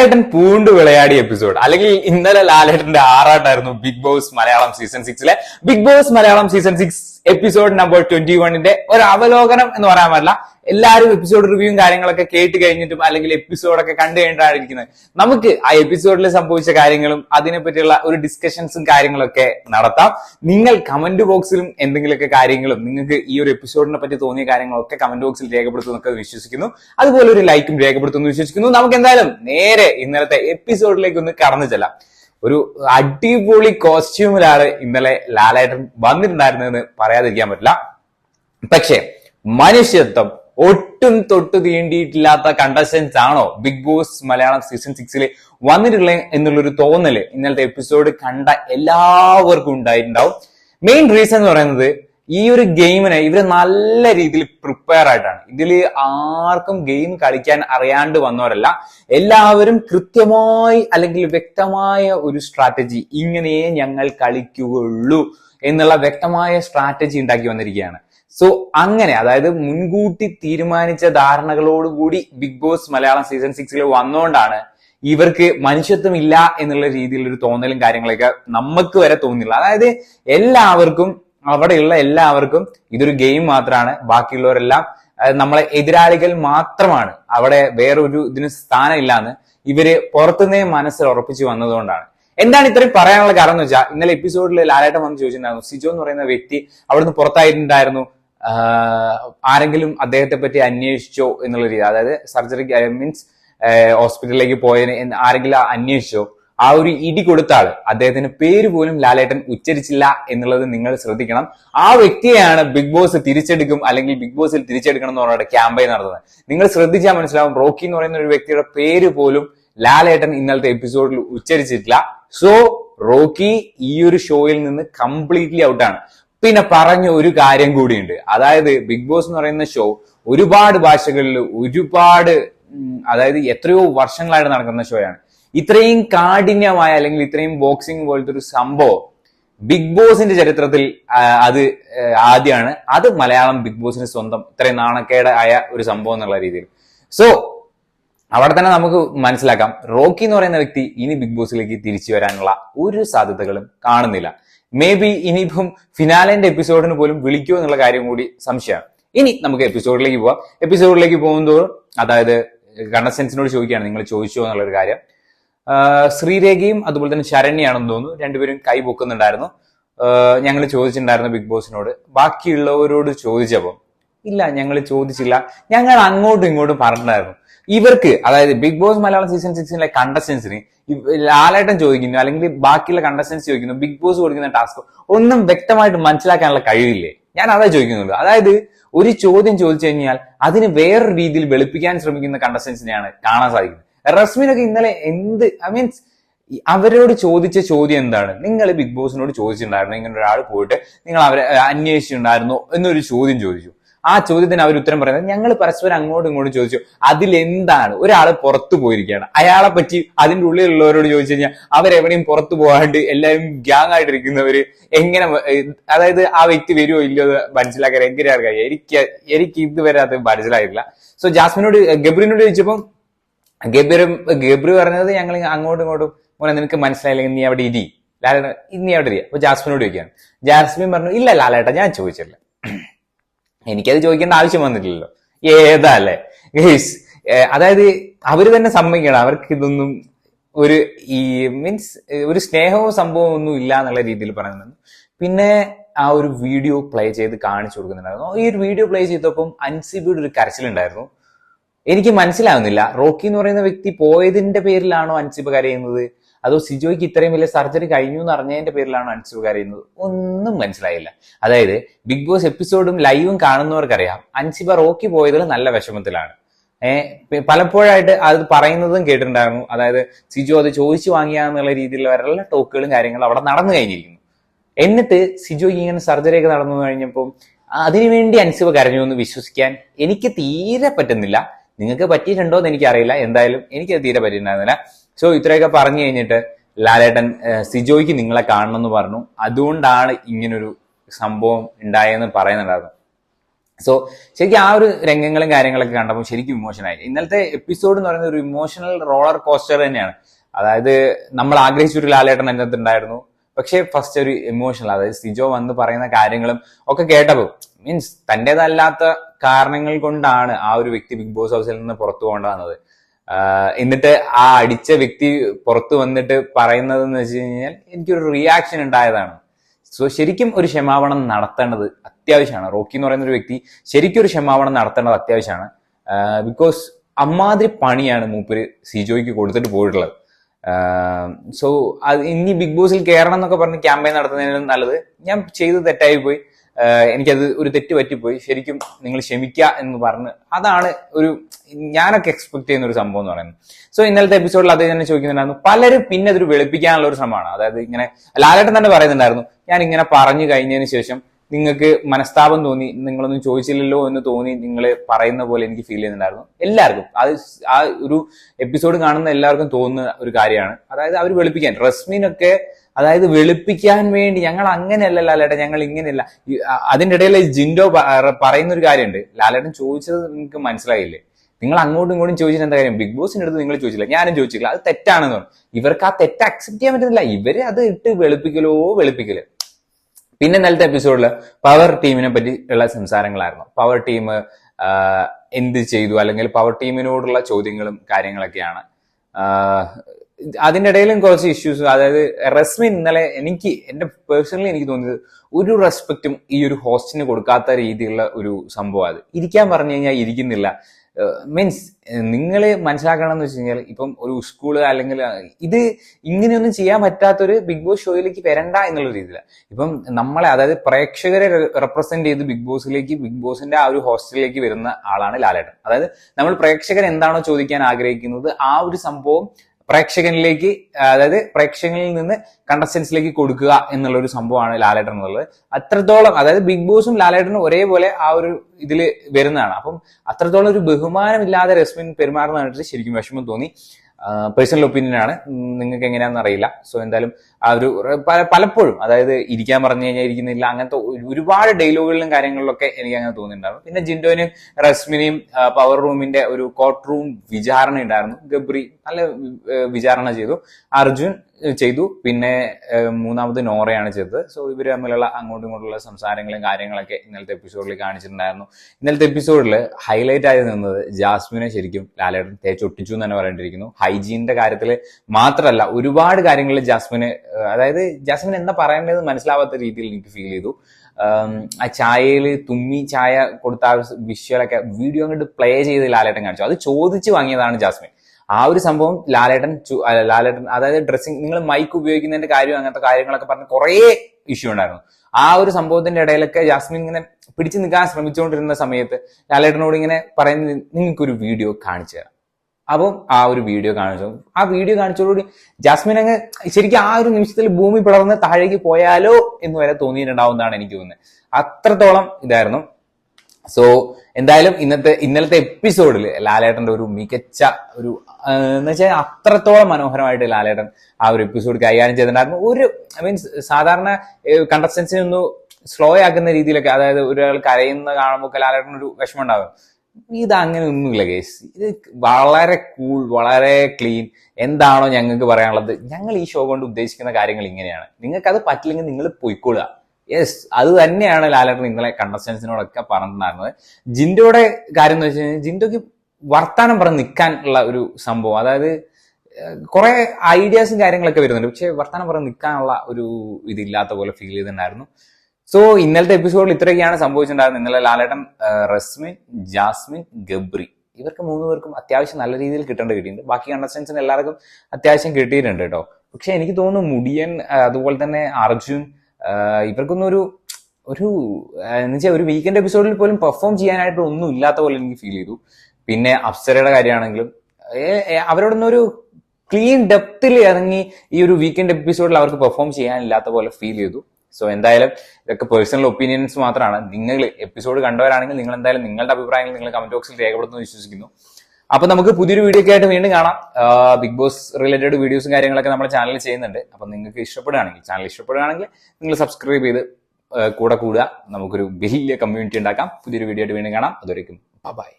ലാലേട്ടൻ പൂണ്ട് വിളയാടിയ എപ്പിസോഡ് അല്ലെങ്കിൽ ഇന്നലെ ലാലേട്ടന്റെ ആറാട്ടായിരുന്നു big boss Malayalam season സിക്സിലെ big boss Malayalam season six episode number twenty വണ്ണിന്റെ ഒരു അവലോകനം എന്ന് പറയാൻ പറ്റില്ല എല്ലാവരും എപ്പിസോഡ് റിവ്യൂവും കാര്യങ്ങളൊക്കെ കേട്ട് കഴിഞ്ഞിട്ടും അല്ലെങ്കിൽ എപ്പിസോഡൊക്കെ കണ്ടു കഴിഞ്ഞിട്ടാണ് ഇരിക്കുന്നത്. നമുക്ക് ആ എപ്പിസോഡിൽ സംഭവിച്ച കാര്യങ്ങളും അതിനെപ്പറ്റിയുള്ള ഒരു ഡിസ്കഷൻസും കാര്യങ്ങളൊക്കെ നടത്താം. നിങ്ങൾ കമന്റ് ബോക്സിലും എന്തെങ്കിലുമൊക്കെ കാര്യങ്ങളും നിങ്ങൾക്ക് ഈ ഒരു എപ്പിസോഡിനെ പറ്റി തോന്നിയ കാര്യങ്ങളൊക്കെ കമന്റ് ബോക്സിൽ രേഖപ്പെടുത്തുന്നൊക്കെ വിശ്വസിക്കുന്നു. അതുപോലെ ഒരു ലൈക്കും രേഖപ്പെടുത്തുന്നു വിശ്വസിക്കുന്നു. നമുക്ക് എന്തായാലും നേരെ ഇന്നലത്തെ എപ്പിസോഡിലേക്ക് ഒന്ന് കടന്നു ചെല്ലാം. ഒരു അടിപൊളി കോസ്റ്റ്യൂമിലാണ് ഇന്നലെ ലാലേട്ടൻ വന്നിട്ടുണ്ടായിരുന്നതെന്ന് പറയാതിരിക്കാൻ പറ്റില്ല. പക്ഷേ മനുഷ്യത്വം ഒട്ടും തൊട്ട് തീണ്ടിയിട്ടില്ലാത്ത കണ്ടസ്റ്റൻസ് ആണോ ബിഗ് ബോസ് മലയാളം സീസൺ സിക്സിൽ വന്നിട്ടുള്ളത് എന്നുള്ളൊരു തോന്നൽ ഇന്നലത്തെ എപ്പിസോഡ് കണ്ട എല്ലാവർക്കും ഉണ്ടായിട്ടുണ്ടാവും. മെയിൻ റീസൺ എന്ന് പറയുന്നത് ഈ ഒരു ഗെയിമിനെ ഇവർ നല്ല രീതിയിൽ പ്രിപ്പയർ ആയിട്ടാണ്. ഇതിൽ ആർക്കും ഗെയിം കളിക്കാൻ അറിയാണ്ട് വന്നവരല്ല. എല്ലാവരും കൃത്യമായി അല്ലെങ്കിൽ വ്യക്തമായ ഒരു സ്ട്രാറ്റജി ഇങ്ങനെയേ ഞങ്ങൾ കളിക്കുകയുള്ളൂ എന്നുള്ള വ്യക്തമായ സ്ട്രാറ്റജി ഉണ്ടാക്കി വന്നിരിക്കുകയാണ്. സോ അങ്ങനെ അതായത് മുൻകൂട്ടി തീരുമാനിച്ച ധാരണകളോടുകൂടി ബിഗ് ബോസ് മലയാളം സീസൺ സിക്സിൽ വന്നുകൊണ്ടാണ് ഇവർക്ക് മനുഷ്യത്വം ഇല്ല എന്നുള്ള രീതിയിലുള്ള ഒരു തോന്നലും കാര്യങ്ങളൊക്കെ നമുക്ക് വരെ തോന്നില്ല അതായത് എല്ലാവർക്കും അവിടെയുള്ള എല്ലാവർക്കും ഇതൊരു ഗെയിം മാത്രമാണ് ബാക്കിയുള്ളവരെല്ലാം നമ്മളെ എതിരാളികൾ മാത്രമാണ്. അവിടെ വേറൊരു ഇതിന് സ്ഥാനമില്ലാന്ന് ഇവർ പുറത്തുനിന്നേ മനസ്സിൽ ഉറപ്പിച്ചു വന്നതുകൊണ്ടാണ്. എന്താണ് ഇത്രയും പറയാനുള്ള കാരണം എന്ന് വെച്ചാൽ ഇന്നലെ എപ്പിസോഡിൽ ലാലേട്ടൻ വന്ന് ചോദിച്ചിട്ടുണ്ടായിരുന്നു സിജോ എന്ന് പറയുന്ന വ്യക്തി അവിടുന്ന് പുറത്തായിട്ടുണ്ടായിരുന്നു. ആരെങ്കിലും അദ്ദേഹത്തെ പറ്റി അന്വേഷിച്ചോ എന്നുള്ള രീതി അതായത് സർജറി മീൻസ് ഹോസ്പിറ്റലിലേക്ക് പോയതിന് ആരെങ്കിലും അന്വേഷിച്ചോ ആ ഒരു ഇടി കൊടുത്ത ആൾ അദ്ദേഹത്തിന് പേര് പോലും ലാലേട്ടൻ ഉച്ചരിച്ചില്ല എന്നുള്ളത് നിങ്ങൾ ശ്രദ്ധിക്കണം. ആ വ്യക്തിയെയാണ് ബിഗ് ബോസ് തിരിച്ചെടുക്കും അല്ലെങ്കിൽ ബിഗ് ബോസിൽ തിരിച്ചെടുക്കണം എന്ന് പറഞ്ഞിട്ട് ക്യാമ്പയിൻ നടത്തുന്നത്. നിങ്ങൾ ശ്രദ്ധിച്ചാൽ മനസ്സിലാവും റോക്കി എന്ന് പറയുന്ന ഒരു വ്യക്തിയുടെ പേര് പോലും ലാലേട്ടൻ ഇന്നലത്തെ എപ്പിസോഡിൽ ഉച്ചരിച്ചിട്ടില്ല. സോ റോക്കി ഈ ഒരു ഷോയിൽ നിന്ന് കംപ്ലീറ്റ്ലി ഔട്ടാണ് പിന്നെ പറഞ്ഞ ഒരു കാര്യം കൂടിയുണ്ട്. അതായത് ബിഗ് ബോസ് എന്ന് പറയുന്ന ഷോ ഒരുപാട് ഭാഷകളിൽ ഒരുപാട് അതായത് എത്രയോ വർഷങ്ങളായിട്ട് നടക്കുന്ന ഷോയാണ് ഇത്രയും കാഠിന്യമായ അല്ലെങ്കിൽ ഇത്രയും ബോക്സിംഗ് പോലത്തെ ഒരു സംഭവം ബിഗ് ബോസിന്റെ ചരിത്രത്തിൽ അത് ആദ്യമാണ്. അത് മലയാളം ബിഗ് ബോസിന് സ്വന്തം ഇത്രയും നാണക്കേട് ആയ ഒരു സംഭവം എന്നുള്ള രീതിയിൽ. സോ അവിടെ തന്നെ നമുക്ക് മനസ്സിലാക്കാം. റോക്കി എന്ന് പറയുന്ന വ്യക്തി ഇനി ബിഗ് ബോസിലേക്ക് തിരിച്ചു വരാനുള്ള ഒരു സാധ്യതകളും കാണുന്നില്ല. മേ ബി ഇനിയിപ്പം ഫിനാലിന്റെ എപ്പിസോഡിന് പോലും വിളിക്കുമോ എന്നുള്ള കാര്യം കൂടി സംശയമാണ്. ഇനി നമുക്ക് എപ്പിസോഡിലേക്ക് പോവാം. എപ്പിസോഡിലേക്ക് പോകുന്തോറും അതായത് കണ്ടസ്റ്റൻസിനോട് ചോദിക്കുകയാണ് നിങ്ങൾ ചോദിച്ചോ? എന്നുള്ളൊരു കാര്യം. ശ്രീരേഖയും അതുപോലെ തന്നെ ശരണ്യാണെന്ന് തോന്നുന്നു. രണ്ടുപേരും കൈ പൊക്കുന്നുണ്ടായിരുന്നു. ഞങ്ങൾ ചോദിച്ചിട്ടുണ്ടായിരുന്നു ബിഗ് ബോസിനോട് ബാക്കിയുള്ളവരോട് ചോദിച്ചപ്പം ഇല്ല ഞങ്ങൾ ചോദിച്ചില്ല. ഞങ്ങൾ അങ്ങോട്ടും ഇങ്ങോട്ടും പറഞ്ഞിട്ടുണ്ടായിരുന്നു. ഇവർക്ക് അതായത് ബിഗ് ബോസ് മലയാളം സീസൺ സിക്സിലെ കണ്ടസ്റ്റൻസിന് ലാലേട്ടൻ ചോദിക്കുന്നു അല്ലെങ്കിൽ ബാക്കിയുള്ള കണ്ടസ്റ്റൻസ് ചോദിക്കുന്നു ബിഗ് ബോസ് കൊടുക്കുന്ന ടാസ്ക് ഒന്നും വ്യക്തമായിട്ട് മനസ്സിലാക്കാനുള്ള കഴിവില്ലേ? ഞാൻ അതാ ചോദിക്കുന്നുള്ളൂ. അതായത് ഒരു ചോദ്യം ചോദിച്ചു കഴിഞ്ഞാൽ അതിന് വേറൊരു രീതിയിൽ വെളുപ്പിക്കാൻ ശ്രമിക്കുന്ന കണ്ടസ്റ്റൻസിനെയാണ് കാണാൻ സാധിക്കുന്നത്. റസ്മിനൊക്കെ ഇന്നലെ എന്ത് ഐ മീൻസ് അവരോട് ചോദിച്ച ചോദ്യം എന്താണ്? നിങ്ങൾ ബിഗ് ബോസിനോട് ചോദിച്ചിട്ടുണ്ടായിരുന്നു ഇങ്ങനെ ഒരാൾ പോയിട്ട് നിങ്ങൾ അവരെ അന്വേഷിച്ചിട്ടുണ്ടായിരുന്നു എന്നൊരു ചോദ്യം ചോദിച്ചു. ആ ചോദ്യത്തിന് അവർ ഉത്തരം പറയുന്നത് ഞങ്ങൾ പരസ്പരം അങ്ങോട്ടും ഇങ്ങോട്ടും ചോദിച്ചു. അതിലെന്താണ്? ഒരാൾ പുറത്തു പോയിരിക്കുകയാണ്. അയാളെ പറ്റി അതിന്റെ ഉള്ളിലുള്ളവരോട് ചോദിച്ചു കഴിഞ്ഞാൽ അവരെവിടെയും പുറത്തു പോകാണ്ട് എല്ലാവരും ഗ്യാങ് ആയിട്ടിരിക്കുന്നവര് എങ്ങനെ അതായത് ആ വ്യക്തി വരുമോ ഇല്ലയോ മനസ്സിലാക്കാൻ എങ്ങനെയാണ് കഴിയുക എനിക്ക് എനിക്ക് ഇതുവരെ അത് മനസ്സിലായിട്ടില്ല. സോ ജാസ്മിനോട് ഗബ്രിനോട് ചോദിച്ചപ്പോൾ ഗബ്രും ഗബ്രി പറഞ്ഞത് ഞങ്ങൾ അങ്ങോട്ടും ഇങ്ങോട്ടും മോനെ നിനക്ക് മനസ്സിലായില്ലെങ്കിൽ നീ അവിടെ ഇരി. ലാലേട്ട നീ അവിടെ ഇരി. അപ്പൊ ജാസ്മിനോട് ചോദിക്കുകയാണ്. ജാസ്മിൻ പറഞ്ഞു ഇല്ല ലാലേട്ട ഞാൻ ചോദിച്ചില്ല എനിക്കത് ചോദിക്കേണ്ട ആവശ്യം വന്നിട്ടില്ലല്ലോ. ഏതാ അല്ലേ അതായത് അവർ തന്നെ സമ്മതിക്കണം. അവർക്ക് ഇതൊന്നും ഒരു ഈ മീൻസ് ഒരു സ്നേഹവും സംഭവവും ഒന്നും ഇല്ല എന്നുള്ള രീതിയിൽ പറയുന്നുണ്ട്. പിന്നെ ആ ഒരു വീഡിയോ പ്ലേ ചെയ്ത് കാണിച്ചു കൊടുക്കുന്നുണ്ടായിരുന്നു. ഈ ഒരു വീഡിയോ പ്ലേ ചെയ്തപ്പം അൻസിബിയുടെ ഒരു കരച്ചിലുണ്ടായിരുന്നു. എനിക്ക് മനസ്സിലാവുന്നില്ല. റോക്കി എന്ന് പറയുന്ന വ്യക്തി പോയതിന്റെ പേരിലാണോ അൻസിബ് കരയുന്നത്? അതോ സിജോയ്ക്ക് ഇത്രയും വലിയ സർജറി കഴിഞ്ഞു എന്ന് അറിഞ്ഞതിന്റെ പേരിലാണ് അൻസിബ ഒന്നും മനസ്സിലായില്ല. അതായത് ബിഗ് ബോസ് എപ്പിസോഡും ലൈവും കാണുന്നവർക്കറിയാം അൻസിബ റോക്കി പോയതിൽ നല്ല വിഷമത്തിലാണ്. ഏഹ് പലപ്പോഴായിട്ട് അത് പറയുന്നതും കേട്ടിട്ടുണ്ടായിരുന്നു. അതായത് സിജു അത് ചോദിച്ചു വാങ്ങിയാന്നുള്ള രീതിയിലുള്ള വരെയുള്ള ടോക്കുകളും കാര്യങ്ങളും അവിടെ നടന്നു കഴിഞ്ഞിരിക്കുന്നു. എന്നിട്ട് സിജോയ്ക്ക് ഇങ്ങനെ സർജറി ഒക്കെ നടന്നു കഴിഞ്ഞപ്പോൾ അതിനുവേണ്ടി അൻസിബ കരഞ്ഞു എന്ന് വിശ്വസിക്കാൻ എനിക്ക് തീരെ പറ്റുന്നില്ല. നിങ്ങൾക്ക് പറ്റിയിട്ടുണ്ടോ എന്ന് എനിക്കറിയില്ല. എന്തായാലും എനിക്ക് തീരെ പറ്റിയിട്ടുണ്ടായിരുന്നില്ല. സോ ഇത്രയൊക്കെ പറഞ്ഞു കഴിഞ്ഞിട്ട് ലാലേട്ടൻ സിജോയ്ക്ക് നിങ്ങളെ കാണണമെന്ന് പറഞ്ഞു. അതുകൊണ്ടാണ് ഇങ്ങനൊരു സംഭവം ഉണ്ടായെന്ന് പറയുന്നുണ്ടായിരുന്നു. സോ ശരിക്കും ആ ഒരു രംഗങ്ങളും കാര്യങ്ങളൊക്കെ കണ്ടപ്പോൾ ശരിക്കും ഇമോഷനായി ഇന്നലത്തെ എപ്പിസോഡ് എന്ന് പറയുന്നത് ഒരു ഇമോഷണൽ റോളർ കോസ്റ്റർ തന്നെയാണ്. അതായത് നമ്മൾ ആഗ്രഹിച്ചൊരു ലാലേട്ടൻ അതിനകത്ത് ഉണ്ടായിരുന്നു. പക്ഷേ ഫസ്റ്റ് ഒരു ഇമോഷണൽ അതായത് സിജോ വന്ന് പറയുന്ന കാര്യങ്ങളും ഒക്കെ കേട്ടപ്പോൾ മീൻസ് തന്റെതല്ലാത്ത കാരണങ്ങൾ കൊണ്ടാണ് ആ ഒരു വ്യക്തി ബിഗ് ബോസ് ഹൗസിൽ നിന്ന് പുറത്തു കൊണ്ടുവന്നത് എന്നിട്ട് ആ അടിച്ച വ്യക്തി പുറത്തു വന്നിട്ട് പറയുന്നത് എന്ന് വെച്ച് കഴിഞ്ഞാൽ എനിക്കൊരു റിയാക്ഷൻ ഉണ്ടായതാണ്. സോ ശരിക്കും ഒരു ക്ഷമാപണം നടത്തേണ്ടത് അത്യാവശ്യമാണ്. റോക്കി എന്ന് പറയുന്ന ഒരു വ്യക്തി ശരിക്കും ഒരു ക്ഷമാപണം നടത്തേണ്ടത് അത്യാവശ്യമാണ്. ബിക്കോസ് അമ്മാതിരി പണിയാണ് മൂപ്പര് സിജോയ്ക്ക് കൊടുത്തിട്ട് പോയിട്ടുള്ളത്. സോ അത് ഇനി ബിഗ് ബോസിൽ കയറണം എന്നൊക്കെ പറഞ്ഞ് ക്യാമ്പയിൻ നടത്തുന്നതിനും നല്ലത്. ഞാൻ ചെയ്ത് തെറ്റായി പോയി എനിക്കത് ഒരു തെറ്റ് പറ്റിപ്പോയി. ശരിക്കും നിങ്ങൾ ക്ഷമിക്കുക എന്ന് പറഞ്ഞ് അതാണ് ഒരു ഞാനൊക്കെ എക്സ്പെക്ട് ചെയ്യുന്ന ഒരു സംഭവം എന്ന് പറയുന്നത്. സോ ഇന്നലത്തെ എപ്പിസോഡിൽ അത് തന്നെ ചോദിക്കുന്നുണ്ടായിരുന്നു. പലരും പിന്നെ അതൊരു വെളുപ്പിക്കാനുള്ള ഒരു ശ്രമമാണ് അതായത് ഇങ്ങനെ ലാലേട്ടൻ തന്നെ പറയുന്നുണ്ടായിരുന്നു ഞാൻ ഇങ്ങനെ പറഞ്ഞു കഴിഞ്ഞതിന് ശേഷം നിങ്ങൾക്ക് മനസ്താപം തോന്നി നിങ്ങളൊന്നും ചോദിച്ചില്ലല്ലോ എന്ന് തോന്നി നിങ്ങൾ പറയുന്ന പോലെ എനിക്ക് ഫീൽ ചെയ്യുന്നുണ്ടായിരുന്നു. എല്ലാവർക്കും. അത് ആ ഒരു എപ്പിസോഡ് കാണുന്ന എല്ലാവർക്കും തോന്നുന്ന ഒരു കാര്യമാണ്. അതായത് അവർ വെളുപ്പിക്കാൻ. റസ്മിനൊക്കെ അതായത് വെളുപ്പിക്കാൻ വേണ്ടി ഞങ്ങൾ അങ്ങനെയല്ല ലാലേട്ടൻ ഞങ്ങൾ ഇങ്ങനെയല്ല. അതിന്റെ ഇടയിൽ ജിൻഡോ പറയുന്ന ഒരു കാര്യമുണ്ട്. ലാലേട്ടൻ ചോദിച്ചത് നിങ്ങൾക്ക് മനസ്സിലായില്ലേ? നിങ്ങൾ അങ്ങോട്ടും ഇങ്ങോട്ടും ചോദിച്ചിട്ട് എന്താ കാര്യം? ബിഗ് ബോസിന്റെ അടുത്ത് നിങ്ങൾ ചോദിച്ചില്ല. ഞാനും ചോദിച്ചില്ല അത് തെറ്റാണെന്ന് പറഞ്ഞു. ഇവർക്ക് ആ തെറ്റ് അക്സെപ്റ്റ് ചെയ്യാൻ പറ്റുന്നില്ല ഇവർ അത് ഇട്ട് വെളുപ്പിക്കലോ വെളുപ്പിക്കൽ. പിന്നെ ഇന്നലത്തെ എപ്പിസോഡിൽ പവർ ടീമിനെ പറ്റി ഉള്ള സംസാരങ്ങളായിരുന്നു. പവർ ടീം എന്ത് ചെയ്തു? അല്ലെങ്കിൽ പവർ ടീമിനോടുള്ള ചോദ്യങ്ങളും കാര്യങ്ങളൊക്കെയാണ്. അതിന്റെ ഇടയിലും കുറച്ച് ഇഷ്യൂസ് അതായത് റസ്മിൻ ഇന്നലെ എനിക്ക് എന്റെ പേഴ്സണലി എനിക്ക് തോന്നിയത് ഒരു റെസ്പെക്റ്റും ഈ ഒരു ഹോസ്റ്റിന് കൊടുക്കാത്ത രീതിയിലുള്ള ഒരു സംഭവം അത്. ഇരിക്കാൻ പറഞ്ഞു കഴിഞ്ഞാൽ ഇരിക്കുന്നില്ല. മീൻസ് നിങ്ങൾ മനസ്സിലാക്കണം എന്ന് വെച്ച് കഴിഞ്ഞാൽ ഇപ്പം ഒരു സ്കൂൾ അല്ലെങ്കിൽ ഇത് ഇങ്ങനെയൊന്നും ചെയ്യാൻ പറ്റാത്തൊരു ബിഗ് ബോസ് ഷോയിലേക്ക് വരണ്ട എന്നുള്ള രീതിയിലാണ് ഇപ്പം നമ്മളെ അതായത് പ്രേക്ഷകരെ റെപ്രസെന്റ് ചെയ്ത് ബിഗ് ബോസിലേക്ക് ബിഗ് ബോസിന്റെ ആ ഒരു ഹോസ്റ്റലിലേക്ക് വരുന്ന ആളാണ് ലാലേട്ടൻ. അതായത് നമ്മൾ പ്രേക്ഷകർ എന്താണോ ചോദിക്കാൻ ആഗ്രഹിക്കുന്നത് ആ ഒരു സംഭവം പ്രേക്ഷകനിലേക്ക് അതായത് പ്രേക്ഷകനിൽ നിന്ന് കണ്ടസ്റ്റൻസിലേക്ക് കൊടുക്കുക എന്നുള്ള ഒരു സംഭവമാണ് ലാലേട്ടൻ എന്നുള്ളത്. അത്രത്തോളം അതായത് ബിഗ് ബോസും ലാലേട്ടനും ഒരേപോലെ ആ ഒരു ഇതിൽ വരുന്നതാണ്. അപ്പം അത്രത്തോളം ഒരു ബഹുമാനമില്ലാതെ രശ്മിൻ പെരുമാറുന്നതായിട്ട് ശരിക്കും വിഷമം തോന്നി. പേഴ്സണൽ ഒപ്പീനിയൻ ആണ്. നിങ്ങൾക്ക് എങ്ങനെയാണെന്ന് അറിയില്ല. സോ എന്തായാലും ആ ഒരു പല- പലപ്പോഴും അതായത് ഇരിക്കാൻ പറഞ്ഞു കഴിഞ്ഞാൽ ഇരിക്കുന്നില്ല അങ്ങനത്തെ ഒരു- ഒരുപാട് ഡയലോഗുകളിലും കാര്യങ്ങളിലൊക്കെ എനിക്ക് അങ്ങനെ തോന്നിയിട്ടുണ്ടായിരുന്നു. പിന്നെ ജിൻഡോനും റസ്മിനെയും പവർ റൂമിന്റെ ഒരു കോർട്ട് റൂം വിചാരണ ഉണ്ടായിരുന്നു. ഗബ്രി നല്ല വിചാരണ ചെയ്തു. അർജുൻ ചെയ്തു. പിന്നെ മൂന്നാമത് നോറയാണ് ചെയ്തത്. സോ ഇവർ തമ്മിലുള്ള അങ്ങോട്ടും ഇങ്ങോട്ടുള്ള സംസാരങ്ങളും കാര്യങ്ങളൊക്കെ ഇന്നലത്തെ എപ്പിസോഡിൽ കാണിച്ചിട്ടുണ്ടായിരുന്നു. ഇന്നലത്തെ എപ്പിസോഡിൽ ഹൈലൈറ്റ് ആയി നിന്നത് ജാസ്മിനെ ശരിക്കും ലാലേട്ടൻ തേച്ചൊട്ടിച്ചു എന്ന് തന്നെ പറയേണ്ടിയിരിക്കുന്നു. ഹൈജീനിന്റെ കാര്യത്തിൽ മാത്രമല്ല ഒരുപാട് കാര്യങ്ങളിൽ ജാസ്മിന് അതായത് ജാസ്മിൻ എന്താ പറയേണ്ടത് മനസ്സിലാവാത്ത രീതിയിൽ എനിക്ക് ഫീൽ ചെയ്തു. ആ ചായയിൽ തുമ്മി ചായ കൊടുത്ത ആ വിഷ്വലൊക്കെ വീഡിയോ അങ്ങോട്ട് പ്ലേ ചെയ്ത് ലാലേട്ടൻ കാണിച്ചു. അത് ചോദിച്ചു വാങ്ങിയതാണ് ജാസ്മിൻ. ആ ഒരു സംഭവം ലാലേട്ടൻ ലാലേട്ടൻ അതായത് ഡ്രസ്സിങ് നിങ്ങൾ മൈക്ക് ഉപയോഗിക്കുന്നതിന്റെ കാര്യം അങ്ങനത്തെ കാര്യങ്ങളൊക്കെ പറഞ്ഞ് കുറേ ഇഷ്യൂ ഉണ്ടായിരുന്നു. ആ ഒരു സംഭവത്തിന്റെ ഇടയിലൊക്കെ ജാസ്മിൻ ഇങ്ങനെ പിടിച്ചു നിൽക്കാൻ ശ്രമിച്ചുകൊണ്ടിരുന്ന സമയത്ത് ലാലേട്ടനോട് ഇങ്ങനെ പറയുന്നത് നിങ്ങൾക്കൊരു വീഡിയോ കാണിച്ചു തരാം. അപ്പം ആ ഒരു വീഡിയോ കാണിച്ചു. ആ വീഡിയോ കാണിച്ചതോടുകൂടി ജാസ്മിൻ അങ്ങ് ശരിക്കും ആ ഒരു നിമിഷത്തിൽ ഭൂമി പിളർന്ന് താഴേക്ക് പോയാലോ എന്ന് വരെ തോന്നിയിട്ടുണ്ടാവുന്നതാണ് എനിക്ക് തോന്നുന്നത്. അത്രത്തോളം ഇതായിരുന്നു. സോ എന്തായാലും ഇന്നത്തെ ഇന്നലത്തെ എപ്പിസോഡിൽ ലാലേട്ടന്റെ ഒരു മികച്ച ഒരു എന്ന് വെച്ചാൽ അത്രത്തോളം മനോഹരമായിട്ട് ലാലേട്ടൻ ആ ഒരു എപ്പിസോഡ് കൈകാര്യം ചെയ്തിട്ടുണ്ടായിരുന്നു. ഒരു ഐ മീൻസ് സാധാരണ കണ്ടസ്റ്റൻസിനൊന്നും സ്ലോ ആക്കുന്ന രീതിയിലൊക്കെ അതായത് ഒരാൾ കരയുന്ന കാണുമ്പോൾ ലാലേട്ടൻ ഒരു വിഷമം ഉണ്ടാവും. ഇത് അങ്ങനെ ഒന്നുമില്ല കേസ് ഇത് വളരെ കൂൾ വളരെ ക്ലീൻ എന്താണോ ഞങ്ങൾക്ക് പറയാനുള്ളത്. ഞങ്ങൾ ഈ ഷോ കൊണ്ട് ഉദ്ദേശിക്കുന്ന കാര്യങ്ങൾ ഇങ്ങനെയാണ്. നിങ്ങൾക്ക് അത് പറ്റില്ലെങ്കിൽ നിങ്ങൾ പൊയ്ക്കൊള്ളുക. യെസ് അത് തന്നെയാണ് ലാലേട്ടൻ ഇന്നലെ കണ്ടസ്റ്റൻസിനോടൊക്കെ പറഞ്ഞിട്ടുണ്ടായിരുന്നത്. ജിൻഡോയുടെ കാര്യം എന്ന് വെച്ച് കഴിഞ്ഞാൽ ജിൻഡോക്ക് വർത്താനം പറഞ്ഞ് നിൽക്കാൻ ഉള്ള ഒരു സംഭവം. അതായത് കുറെ ഐഡിയാസും കാര്യങ്ങളൊക്കെ വരുന്നുണ്ട്. പക്ഷെ വർത്താനം പറഞ്ഞ് നിൽക്കാനുള്ള ഒരു ഇതില്ലാത്ത പോലെ ഫീൽ ചെയ്തിട്ടുണ്ടായിരുന്നു. സോ ഇന്നലത്തെ എപ്പിസോഡിൽ ഇത്രയൊക്കെയാണ് സംഭവിച്ചിട്ടുണ്ടായിരുന്നത്. ഇന്നലെ ലാലേട്ടൻ റസ്മിൻ ജാസ്മിൻ ഗബ്രി ഇവർക്ക് മൂന്ന് പേർക്കും അത്യാവശ്യം നല്ല രീതിയിൽ കിട്ടേണ്ട കിട്ടിയിട്ടുണ്ട്. ബാക്കി കണ്ടസ്റ്റൻസിന് എല്ലാവർക്കും അത്യാവശ്യം കിട്ടിയിട്ടുണ്ട് കേട്ടോ. പക്ഷെ എനിക്ക് തോന്നുന്നു മുടിയൻ അതുപോലെ തന്നെ അർജുൻ ഇവർക്കൊന്നും ഒരു ഒരു എന്നുവെച്ചാൽ എന്ന് വെച്ചാൽ ഒരു വീക്കെൻഡ് എപ്പിസോഡിൽ പോലും പെർഫോം ചെയ്യാനായിട്ട് ഒന്നും ഇല്ലാത്ത പോലെ എനിക്ക് ഫീൽ ചെയ്തു. പിന്നെ അപ്സരയുടെ കാര്യമാണെങ്കിലും അവരോടൊന്നും ഒരു ക്ലീൻ ഡെപ്തിൽ ഇറങ്ങി ഈ ഒരു വീക്കെൻഡ് എപ്പിസോഡിൽ അവർക്ക് പെർഫോം ചെയ്യാനില്ലാത്ത പോലെ ഫീൽ ചെയ്തു. സോ എന്തായാലും ഇതൊക്കെ പേഴ്സണൽ ഒപ്പീനിയൻസ് മാത്രമാണ് നിങ്ങൾ എപ്പിസോഡ് കണ്ടവരാണെങ്കിൽ നിങ്ങൾ എന്തായാലും നിങ്ങളുടെ അഭിപ്രായങ്ങൾ നിങ്ങൾ കമന്റ് ബോക്സിൽ രേഖപ്പെടുത്തുന്നു വിശ്വസിക്കുന്നു. അപ്പൊ നമുക്ക് പുതിയൊരു വീഡിയോ ഒക്കെ ആയിട്ട് വീണ്ടും കാണാം. ബിഗ് ബോസ് റിലേറ്റഡ് വീഡിയോസും കാര്യങ്ങളൊക്കെ നമ്മുടെ ചാനലിൽ ചെയ്യുന്നുണ്ട്. അപ്പൊ നിങ്ങൾക്ക് ഇഷ്ടപ്പെടുകയാണെങ്കിൽ ചാനൽ ഇഷ്ടപ്പെടുകയാണെങ്കിൽ നിങ്ങൾ സബ്സ്ക്രൈബ് ചെയ്ത് കൂടെ കൂടുക. നമുക്കൊരു വലിയ കമ്മ്യൂണിറ്റി ഉണ്ടാക്കാം. പുതിയൊരു വീഡിയോ ആയിട്ട് വീണ്ടും കാണാം. അതുവരേക്കും ബൈ